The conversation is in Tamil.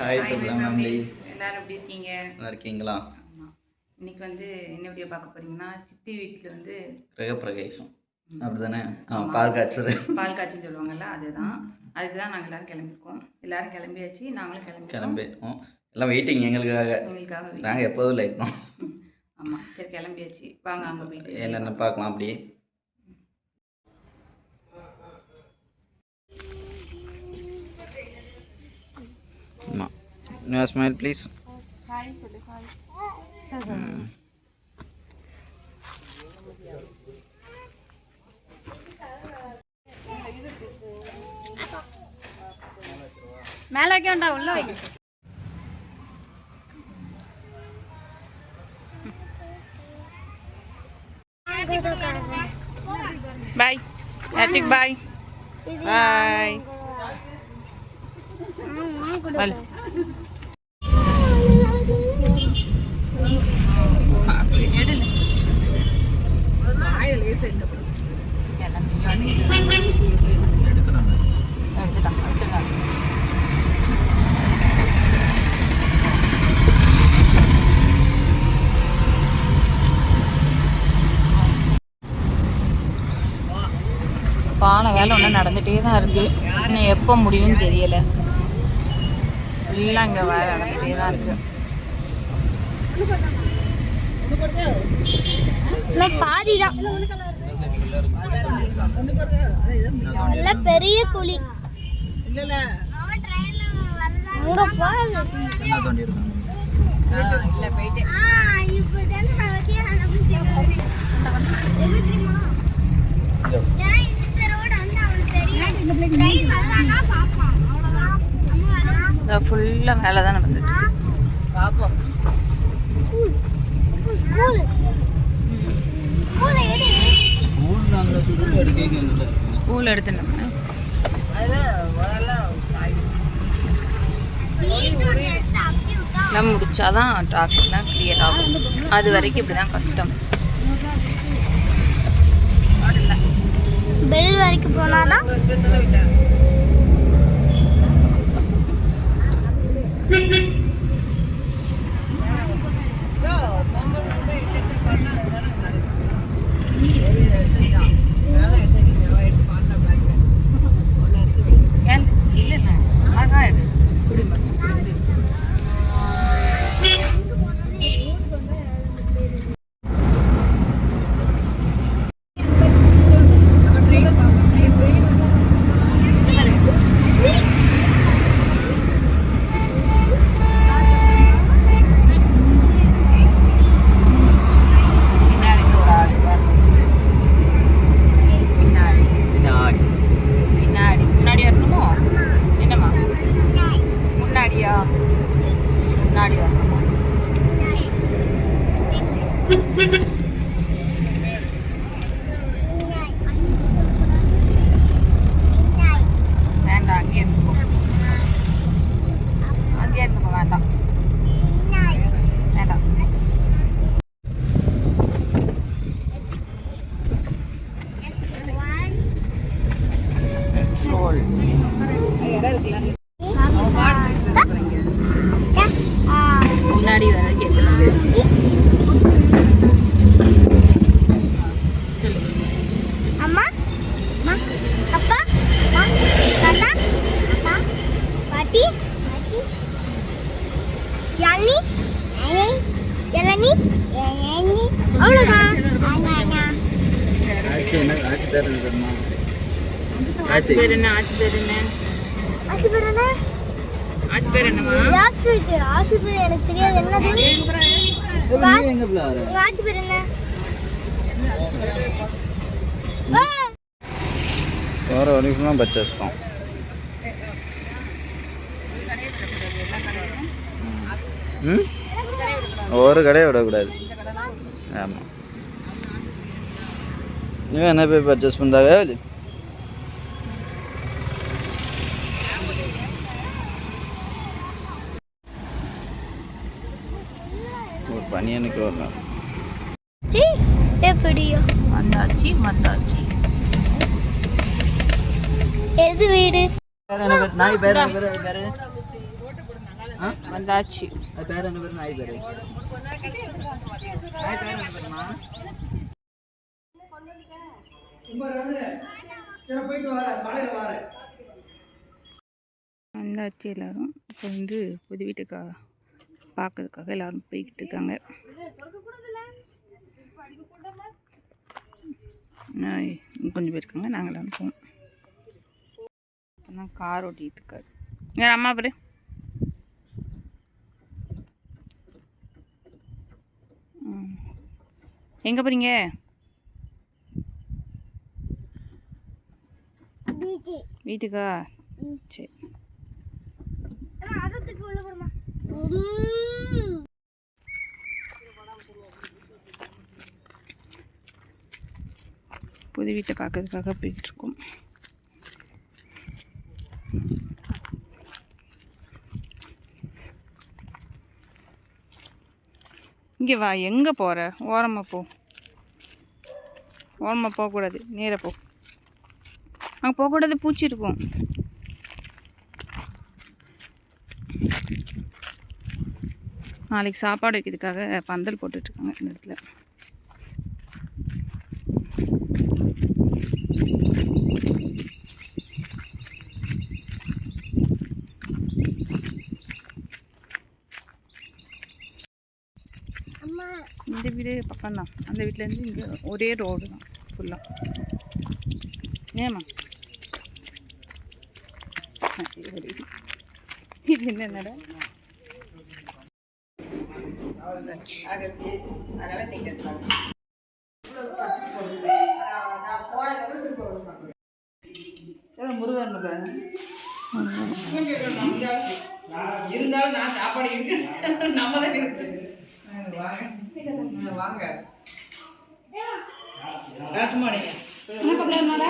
Hi my family. எல்லாரும் எப்படி இருக்கீங்க? நல்லா இருக்கீங்களா. இன்னைக்கு வந்து என்ன வீடியோ பார்க்க போறீங்கன்னா சித்தி வீட்டில் வந்து கிரகப்பிரவேசம். அப்படிதானே? ஆ பால் காய்ச்சல். பால் காய்ச்சின்னு சொல்லுவாங்கல்ல அதுதான். அதுக்கு தான் நாங்கள் எல்லாரும் கிளம்பிருக்கோம். எல்லாரும் கிளம்பியாச்சு நாங்களும் கிளம்பி கிளம்பிட்டோம். எல்லாம் வெயிட்டிங் எங்களுக்காக. எங்களுக்காக. நாங்கள் எப்போதும் லைட் தான். ஆமா சரி கிளம்பியாச்சு. வாங்க அங்கே போயிட்டு என்னென்ன பார்க்கலாம் அப்படியே. நியூ ஸ்மைல் ப்ளீஸ் மேலே வைக்க வேண்டாம் உள்ள வை பாய் ஹார்டிக் பாய் பாய் பானை வேலை ஒன்றும் நடந்துகிட்டே தான் இருக்கு. இன்னும் எப்போ முடியும்னு தெரியல. ஃபுல்லாக இங்கே வேலை நடந்துகிட்டே தான் இருக்கு பாதி தான் நல்ல பெரிய குழி. அங்க ஃபுல்லாக வேலை தான் இருக்கு. பார்ப்போம் ஸ்கூல். அடிக்க ஸ்கூல் எடுத்து நம்ம எல்லாம் முடிச்சாதான் டிராஃபிக்லாம் கிளியர் ஆகும். அது வரைக்கும் இப்படி தான் கஷ்டம். பெல் வரைக்கும் போனாதான் பேர் என்ன தெரியுமா ஆச்சு பேர் என்ன ஆச்சு பேர் என்ன ஆச்சு பேர் என்ன ஆச்சு பேர் ஆச்சு பேர் ஆச்சு பேர் எனக்கு தெரியாது எங்க வர உங்க ஆச்சு பேர் என்ன! வேறு வரைக்கும் பர்ச்சேஸ் தான் ம் ஒரு கடையை விடக்கூடாது. ஆமாம் நீங்கள் என்ன போய் பர்ச்சேஸ் பண்ணுறாங்க ஒரு பனியனுக்கு வரலாம் சீ, எப்படியோ வந்தாச்சு வந்தாச்சு எது வீடு நாய் பேர் பேர் பேர் ஆ வந்தாச்சு அது பேர் என்ன பேர் நாய் பேர் நாய் பேர் என்ன பேருமா வந்தாச்சு எல்லாரும். இப்போ வந்து புது வீட்டுக்கா பார்க்கறதுக்காக எல்லாரும் போய்கிட்டு இருக்காங்க. கொஞ்சம் பேர் இருக்காங்க. நாங்கள் எல்லாரும் போவோம் இப்போதான் கார் ஓட்டிகிட்டு இருக்காரு. ஏன் அம்மா பாரு. எங்கே போகிறீங்க வீட்டுக்கா? சரி. புது வீட்டை பார்க்கறதுக்காக போயிட்டு இருக்கோம் இங்கே வா எங்கே போகிற ஓரமாக போ. ஓரமாக போகக்கூடாது. நேராக போ. அங்கே போகக்கூடாது பூச்சி இருக்கும். நாளைக்கு சாப்பாடு வைக்கிறதுக்காக பந்தல் போட்டுட்ருக்காங்க இந்த இடத்துல. இந்த வீடு பக்கம்தான். அந்த வீட்டிலேருந்து இங்கே ஒரே ரோடு தான் ஃபுல்லாக ஏம்மா? ஆ, இது என்னடா முருகன் இருந்தாலும் நான் சாப்பாடு இருக்கு நம்ம தான் இருக்கு வாங்க வாங்க ராஜ்மாணி என்ன